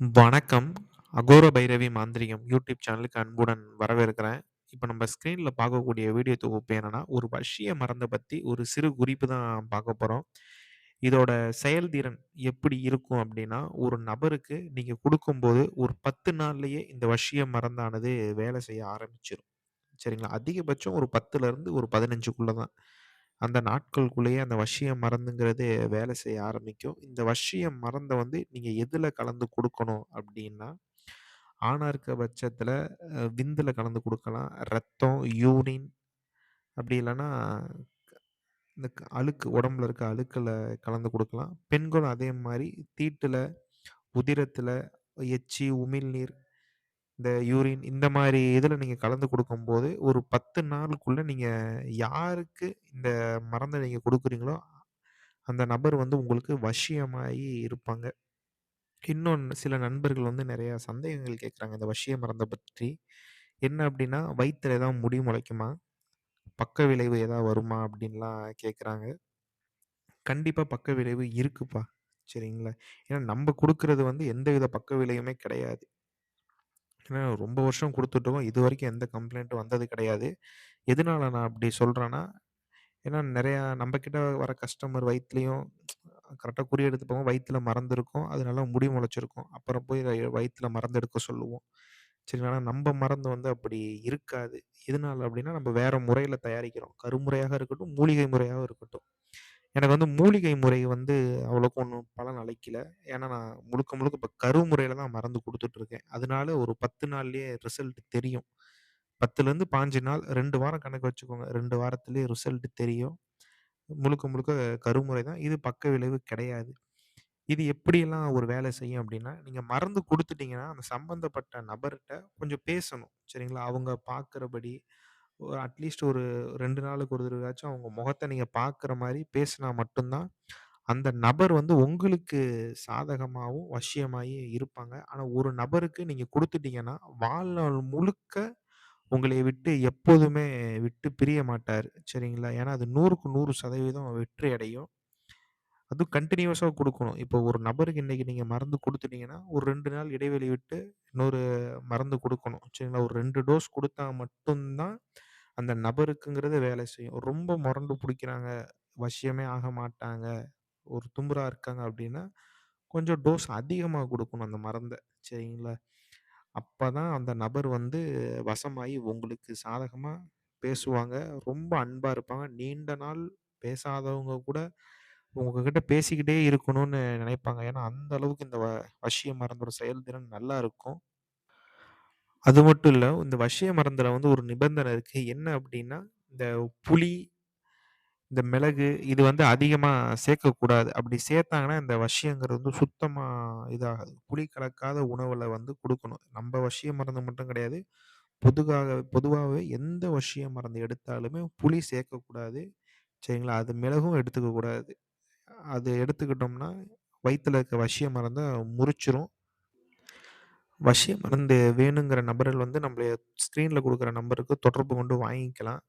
வணக்கம். அகோர பைரவி மாந்திரியம் யூடியூப் சேனலுக்கு அன்புடன் வரவேற்கிறேன். இப்போ நம்ம ஸ்க்ரீனில் பார்க்கக்கூடிய வீடியோ தொகுப்பு என்னென்னா ஒரு வசிய மருந்தை பற்றி ஒரு சிறு குறிப்பு தான் பார்க்க போகிறோம் இதோட செயல்திறன் எப்படி இருக்கும் அப்படின்னா ஒரு நபருக்கு நீங்கள் கொடுக்கும்போது ஒரு பத்து நாள்லேயே இந்த வசிய மருந்தானது வேலை செய்ய ஆரம்பிச்சிடும் சரிங்களா? அதிகபட்சம் ஒரு 10லருந்து ஒரு 15க்குள்ள தான். அந்த நாட்களுக்குள்ளேயே அந்த வசிய மருந்துங்கிறது வேலை செய்ய ஆரம்பிக்கும். இந்த வசிய மருந்தை வந்து நீங்கள் எதில் கலந்து கொடுக்கணும் அப்படின்னா ஆணாக இருக்க பட்சத்தில் விந்தில் கலந்து கொடுக்கலாம் ரத்தம், யூரின் அப்படி இல்லைன்னா இந்த க அழுக்கு உடம்புல இருக்க அழுக்கில் கலந்து கொடுக்கலாம் பெண்களும் அதே மாதிரி தீட்டில் உதிரத்தில் எச்சி, உமிழ்நீர், இந்த யூரின் இந்த மாதிரி இதில் நீங்கள் கலந்து கொடுக்கும்போது ஒரு 10 நாளுக்குள்ள நீங்கள் யாருக்கு இந்த மருந்தை நீங்கள் கொடுக்குறீங்களோ அந்த நபர் வந்து உங்களுக்கு வசியமாகி இருப்பாங்க. இன்னொன்று சில நண்பர்கள் வந்து நிறையா சந்தேகங்கள் கேட்குறாங்க இந்த வசிய மருந்தை பற்றி. என்ன அப்படின்னா வயிற்றில் ஏதாவது முடி முளைக்குமா? பக்க விளைவு ஏதாவது வருமா?" அப்படின்லாம் கேட்குறாங்க. கண்டிப்பாக பக்க விளைவு இருக்குப்பா. சரிங்களா? ஏன்னா நம்ம கொடுக்கறது வந்து எந்தவித பக்க விளைவுமே கிடையாது. ஏன்னா ரொம்ப வருஷம் கொடுத்துட்டோம் இது வரைக்கும் எந்த கம்ப்ளைண்ட்டும் வந்தது கிடையாது. எதனால நான் அப்படி சொல்கிறேன்னா ஏன்னா நிறையா நம்மக்கிட்ட வர கஸ்டமர் வயிற்றுலையும் கரெக்டாக குறி எடுத்து போவோம். வயிற்றில் மறந்துருக்கும் அதனால முடி முளைச்சிருக்கும். அப்புறம் போய் வயிற்றில் மறந்து மருந்து எடுக்க சொல்லுவோம். சரிங்களா? நம்ம மறந்து மருந்து வந்து அப்படி இருக்காது. எதனால அப்படின்னா நம்ம வேற முறையில் தயாரிக்கிறோம். கருமுறையாக இருக்கட்டும், மூலிகை முறையாக இருக்கட்டும். எனக்கு வந்து மூலிகை முறை வந்து அவ்வளோக்கு ஒண்ணும் பலன் அளிக்கல. ஏன்னா நான் முழுக்க முழுக்க இப்ப கரு முறையில தான் மருந்து குடுத்துட்டுருக்கேன். அதனால ஒரு 10 நாள்லயே ரிசல்ட் தெரியும். 10லருந்து 15 நாள் 2 வாரம் கணக்கு வச்சுக்கோங்க. 2 வாரத்திலேயே ரிசல்ட் தெரியும். முழுக்க முழுக்க கருமுறை தான். இது பக்க விளைவு கிடையாது. இது எப்படியெல்லாம் ஒரு வேலை செய்யும் அப்படின்னா நீங்க மருந்து குடுத்துட்டீங்கன்னா, அந்த சம்மந்தப்பட்ட நபர்ட்ட கொஞ்சம் பேசணும். சரிங்களா? அவங்க பார்க்கிறபடி ஒரு அட்லீஸ்ட் ஒரு 2 நாளுக்கு ஒரு தடவையாச்சும் அவங்க முகத்த நீங்க பார்க்குற மாரி பேசினா மட்டும் தான், அந்த நபர் வந்து உங்களுக்கு சாதகமாவும், வசியமாயி இருப்பாங்க. ஆனா ஒரு நபருக்கு நீங்க குடுத்துட்டீங்கன்னா, வாழ்நாள் முழுக்க உங்களை விட்டு எப்போதுமே விட்டு பிரிய மாட்டாரு. சரிங்களா? ஏன்னா அது 100க்கு 100% வெற்றி அடையும். அதுவும் கன்டினியூஸா குடுக்கணும். இப்போ ஒரு நபருக்கு இன்னைக்கு நீங்க மருந்து குடுத்துட்டீங்கன்னா, ஒரு 2 நாள் இடைவெளி விட்டு இன்னொரு மருந்து குடுக்கணும். சரிங்களா? ஒரு 2 டோஸ் குடுத்தா மட்டும் தான், அந்த நபருக்குங்கிறது வேலை செய்யும். ரொம்ப மொரண்டு புடிக்கிறாங்க, வசியமே ஆக மாட்டாங்க, ஒரு திமிரா இருக்காங்க அப்படின்னா கொஞ்சம் டோஸ் அதிகமா குடுக்கணும் அந்த மருந்த. சரிங்களா? அப்பதான் அந்த நபர் வந்து வசமாயி உங்களுக்கு சாதகமா பேசுவாங்க. ரொம்ப அன்பா இருப்பாங்க. நீண்ட நாள் பேசாதவங்க கூட உங்ககிட்ட பேசிக்கிட்டே இருக்கணும்னு நினைப்பாங்க. ஏன்னா, அந்த அளவுக்கு இந்த வ வசிய மருந்தோட செயல்திறன் நல்லா இருக்கும். அது மட்டும் இல்லை இந்த வசிய மருந்தில் வந்து ஒரு நிபந்தனை இருக்குது என்ன அப்படின்னா இந்த புளி, இந்த மிளகு இது வந்து அதிகமாக சேர்க்கக்கூடாது. அப்படி சேர்த்தாங்கன்னா, இந்த வசியங்கிறது வந்து சுத்தமாக இதாகாது. புளி கலக்காத உணவில் வந்து கொடுக்கணும் நம்ம வசிய மருந்து மட்டும் கிடையாது. பொதுவாக பொதுவாகவே எந்த வசிய மருந்து எடுத்தாலுமே புளி சேர்க்கக்கூடாது. சரிங்களா? அது மிளகும் எடுத்துக்கக்கூடாது அது எடுத்துக்கிட்டோம்னா, வயிற்றில் இருக்க வசிய மருந்தை முறிச்சிரும் வசியம் மறந்து வேணுங்கிற நபர்கள் வந்து நம்மளுடைய ஸ்க்ரீனில் கொடுக்குற நம்பருக்கு தொடர்பு கொண்டு வாங்கிக்கலாம்.